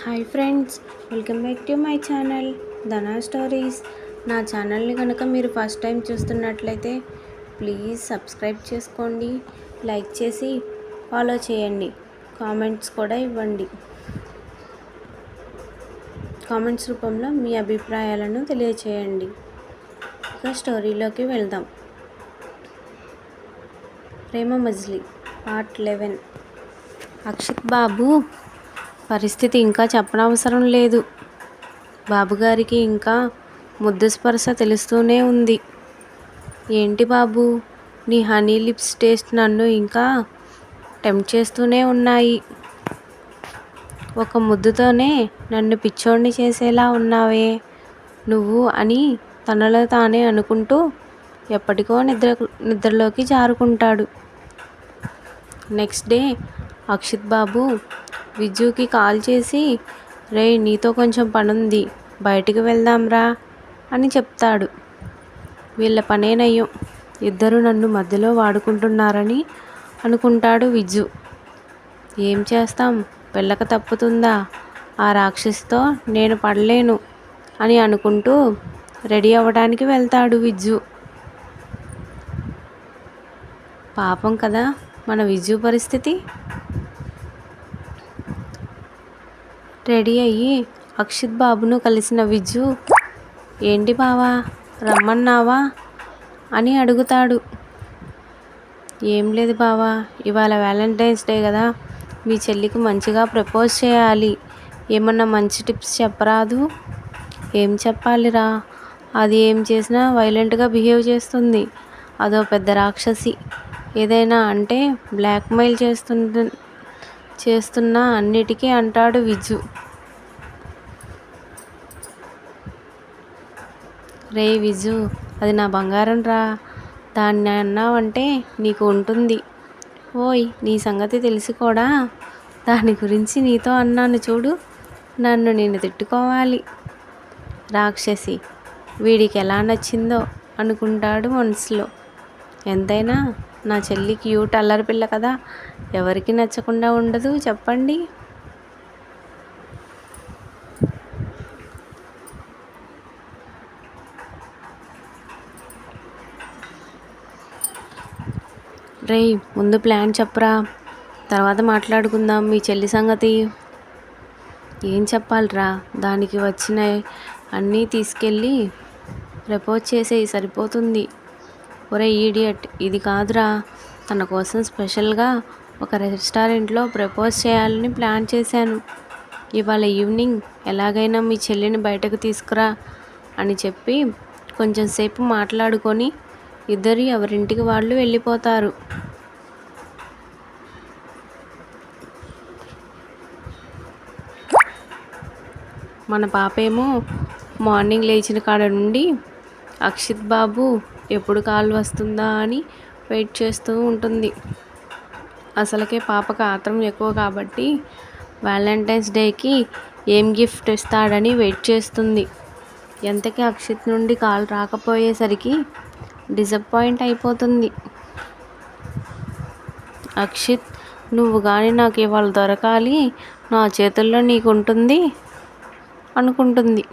Hi friends welcome back to my channel Dhana stories. నా ఛానల్ని కనుక మీరు ఫస్ట్ టైం చూస్తున్నట్లయితే ప్లీజ్ సబ్స్క్రైబ్ చేసుకోండి లైక్ చేసి ఫాలో చేయండి కామెంట్స్ కూడా ఇవ్వండి. కామెంట్స్ రూపంలో మీ అభిప్రాయాలను తెలియచేయండి. ఇక స్టోరీలోకి వెళ్దాం. Prema Majili part eleven. Akshit బాబు పరిస్థితి ఇంకా చెప్పనవసరం లేదు. బాబుగారికి ఇంకా ముద్దు స్పర్శ తెలుస్తూనే ఉంది. ఏంటి బాబు నీ హనీ లిప్స్ టేస్ట్ నన్ను ఇంకా టెంప్ట్ చేస్తూనే ఉన్నాయి. ఒక ముద్దుతోనే నన్ను పిచ్చోడిని చేసేలా ఉన్నావే. నువ్వు అని తనలో తానే అనుకుంటూ ఎప్పటికో నిద్ర నిద్రలోకి జారుకుంటాడు. నెక్స్ట్ డే అక్షిత్ బాబు విజుకి కాల్ చేసి రే నీతో కొంచెం పనుంది. బయటికి వెళ్దాంరా అని చెప్తాడు. వీళ్ళ పనేనయ్యం ఇద్దరు నన్ను మధ్యలో వాడుకుంటున్నారని అనుకుంటాడు విజు. ఏం చేస్తాం? పిల్లక తప్పుతుందా? ఆ రాక్షసితో నేను పడలేను అని అనుకుంటూ రెడీ అవ్వడానికి వెళ్తాడు విజ్జు పాపం కదా మన విజు పరిస్థితి. రెడీ అయ్యి అక్షిత్ బాబును కలిసిన విజు ఏంటి బావా రమ్మన్నావా? అని అడుగుతాడు. ఏం లేదు బావా ఇవాళ వ్యాలంటైన్స్ డే కదా మీ చెల్లికి మంచిగా ప్రపోజ్ చేయాలి. ఏమన్నా మంచి టిప్స్ చెప్పరాదు? ఏం చెప్పాలిరా అది ఏం చేసినా వైలెంట్గా బిహేవ్ చేస్తుంది. అదో పెద్ద రాక్షసి. ఏదైనా అంటే బ్లాక్మెయిల్ చేస్తుంట చేస్తున్న అన్నిటికీ అంటాడు విజు. రే విజు అది నా బంగారం రా. దాన్ని అన్నావంటే నీకు ఉంటుంది. ఓయ్ నీ సంగతి తెలిసి కూడా. దాని గురించి నీతో అన్నాను చూడు. నన్ను నేను తిట్టుకోవాలి. రాక్షసి వీడికి ఎలా నచ్చిందో అనుకుంటాడు మనసులో. ఎంతైనా నా చెల్లి క్యూట్ అల్లరి పిల్ల కదా. ఎవరికి నచ్చకుండా ఉండదు. చెప్పండి. రే ముందు ప్లాన్ చెప్పరా. తర్వాత మాట్లాడుకుందాం మీ చెల్లి సంగతి. ఏం చెప్పాలిరా? దానికి వచ్చిన అన్నీ తీసుకెళ్ళి ప్రపోజ్ చేసేయి. సరిపోతుంది. ఒరే ఈడియట్ ఇది కాదురా. తన కోసం స్పెషల్గా ఒక రెస్టారెంట్లో ప్రపోజ్ చేయాలని ప్లాన్ చేశాను. ఇవాళ ఈవినింగ్ ఎలాగైనా మీ చెల్లిని బయటకు తీసుకురా అని చెప్పి కొంచెం సేపు మాట్లాడుకొని ఇద్దరు ఎవరింటికి వాళ్ళు వెళ్ళిపోతారు. మన పాపేమో మార్నింగ్ లేచిన కాడ నుండి అక్షిత్ బాబు ఎప్పుడు కాల్ వస్తుందా అని వెయిట్ చేస్తూ ఉంటుంది. అసలుకే పాపకు ఆత్రం ఎక్కువ కాబట్టి వ్యాలంటైన్స్ డేకి ఏం గిఫ్ట్ ఇస్తాడని వెయిట్ చేస్తుంది. ఎంతకీ అక్షిత్ నుండి కాల్ రాకపోయేసరికి డిసప్పాయింట్ అయిపోతుంది. అక్షిత్ నువ్వు కానీ నాకు ఇవాళ దొరకాలి నా చేతుల్లో నీకు ఉంటుంది అనుకుంటుంది.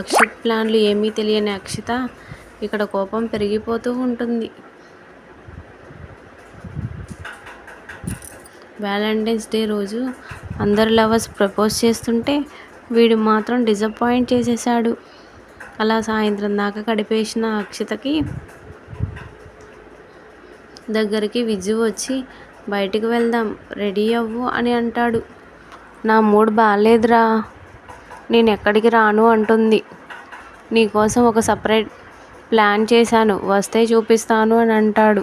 అక్షిత్ ప్లాన్లు ఏమీ తెలియని అక్షిత ఇక్కడ కోపం పెరిగిపోతూ ఉంటుంది. వ్యాలంటైన్స్ డే రోజు అందరు లవర్స్ ప్రపోజ్ చేస్తుంటే వీడు మాత్రం డిసప్పాయింట్ చేసేసాడు అలా సాయంత్రం దాకా గడిపేసిన అక్షితకి దగ్గరికి విజు వచ్చి బయటికి వెళ్దాం రెడీ అవ్వు అని అంటాడు. నా మూడ్ బాగాలేదురా నేను ఎక్కడికి రాను అంటుంది. నీకోసం ఒక సపరేట్ ప్లాన్ చేశాను. వస్తే చూపిస్తాను అని అంటాడు.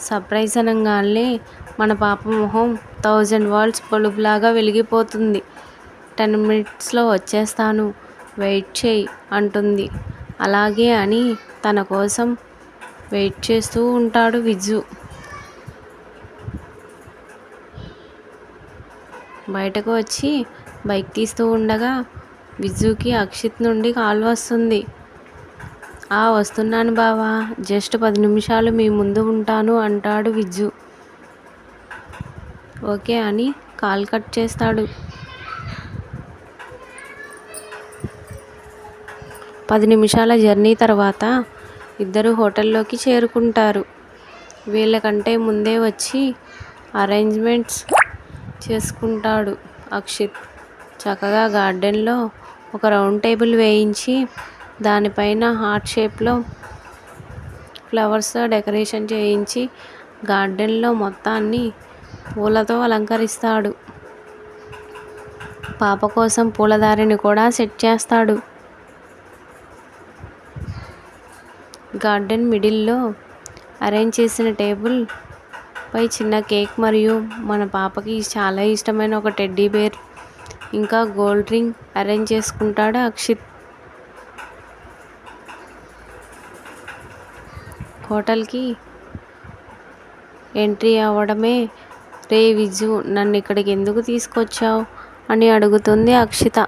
సర్ప్రైజ్ అనగానే మన పాప మొహం థౌజండ్ వాల్స్ పొలుపులాగా వెలిగిపోతుంది. టెన్ మినిట్స్లో వచ్చేస్తాను. వెయిట్ చేయి అంటుంది. అలాగే అని తన కోసం వెయిట్ చేస్తూ ఉంటాడు విజు. బయటకు వచ్చి బైక్ తీస్తూ ఉండగా విజుకి అక్షిత్ నుండి కాల్ వస్తుంది. ఆ వస్తున్నాను బావా. జస్ట్ పది నిమిషాలు మీ ముందు ఉంటాను అంటాడు విజ్జు ఓకే అని కాల్ కట్ చేస్తాడు. పది నిమిషాల జర్నీ తర్వాత ఇద్దరు హోటల్లోకి చేరుకుంటారు. వీళ్ళకంటే ముందే వచ్చి అరేంజ్మెంట్స్ చేసుకుంటాడు అక్షిత్. చక్కగా గార్డెన్లో ఒక రౌండ్ టేబుల్ వేయించి దానిపైన హార్ట్ షేప్లో ఫ్లవర్స్తో డెకరేషన్ చేయించి గార్డెన్లో మొత్తాన్ని పూలతో అలంకరిస్తాడు. పాప కోసం పూలదారిని కూడా సెట్ చేస్తాడు. గార్డెన్ మిడిల్లో అరేంజ్ చేసిన టేబుల్ పై చిన్న కేక్ మరియు మన పాపకి చాలా ఇష్టమైన ఒక టెడ్డీ బేర్ ఇంకా గోల్డ్ రింగ్ అరేంజ్ చేసుకుంటాడు అక్షిత్. హోటల్కి ఎంట్రీ అవ్వడమే రే విజు నన్ను ఇక్కడికి ఎందుకు తీసుకొచ్చావు? అని అడుగుతుంది అక్షిత.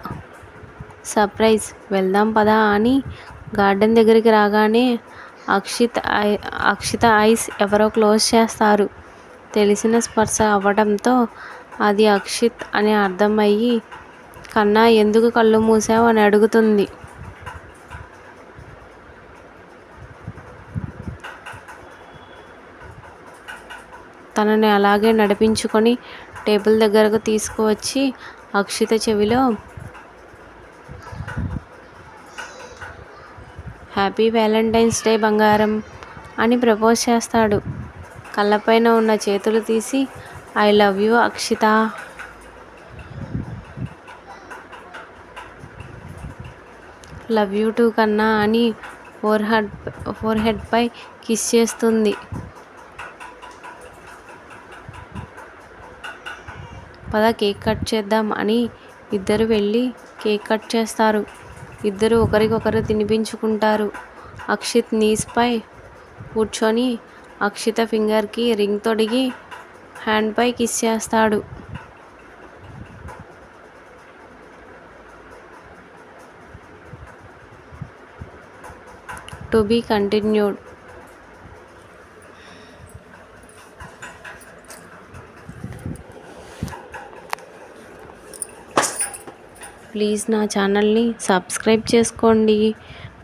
సర్ప్రైజ్ వెళ్దాం పదా అని గార్డెన్ దగ్గరికి రాగానే అక్షిత్ ఐ అక్షిత ఐస్ ఎవరో క్లోజ్ చేస్తారు. తెలిసిన స్పర్శ అవ్వడంతో అది అక్షిత్ అని అర్థమయ్యి కన్నా ఎందుకు కళ్ళు మూసావు? అని అడుగుతుంది. తనని అలాగే నడిపించుకొని టేబుల్ దగ్గరకు తీసుకువచ్చి అక్షిత చెవిలో హ్యాపీ వ్యాలంటైన్స్ డే బంగారం అని ప్రపోజ్ చేస్తాడు. కళ్ళపైన ఉన్న చేతులు తీసి I love you Akshitha. Love you too కన్నా అని ఫోర్ హెడ్ ఫోర్ హెడ్పై కిస్ చేస్తుంది. పద కేక్ కట్ చేద్దాం అని ఇద్దరు వెళ్ళి కేక్ కట్ చేస్తారు. ఇద్దరు ఒకరికొకరు తినిపించుకుంటారు. అక్షిత్ నీస్పై కూర్చొని అక్షిత ఫింగర్కి రింగ్ తొడిగి హ్యాండ్పై కిస్ చేస్తాడు. To be continued. ప్లీజ్ నా ఛానల్ని సబ్స్క్రైబ్ చేసుకోండి.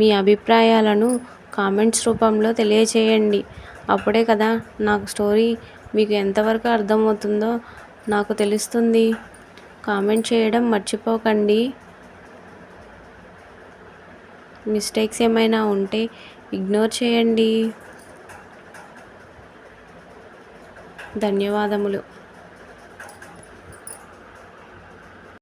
మీ అభిప్రాయాలను కామెంట్స్ రూపంలో తెలియచేయండి. అప్పుడే కదా నాకు స్టోరీ మీకు ఎంతవరకు అర్థమవుతుందో నాకు తెలుస్తుంది. కామెంట్ చేయడం మర్చిపోకండి. మిస్టేక్స్ ఏమైనా ఉంటే ఇగ్నోర్ చేయండి. ధన్యవాదములు.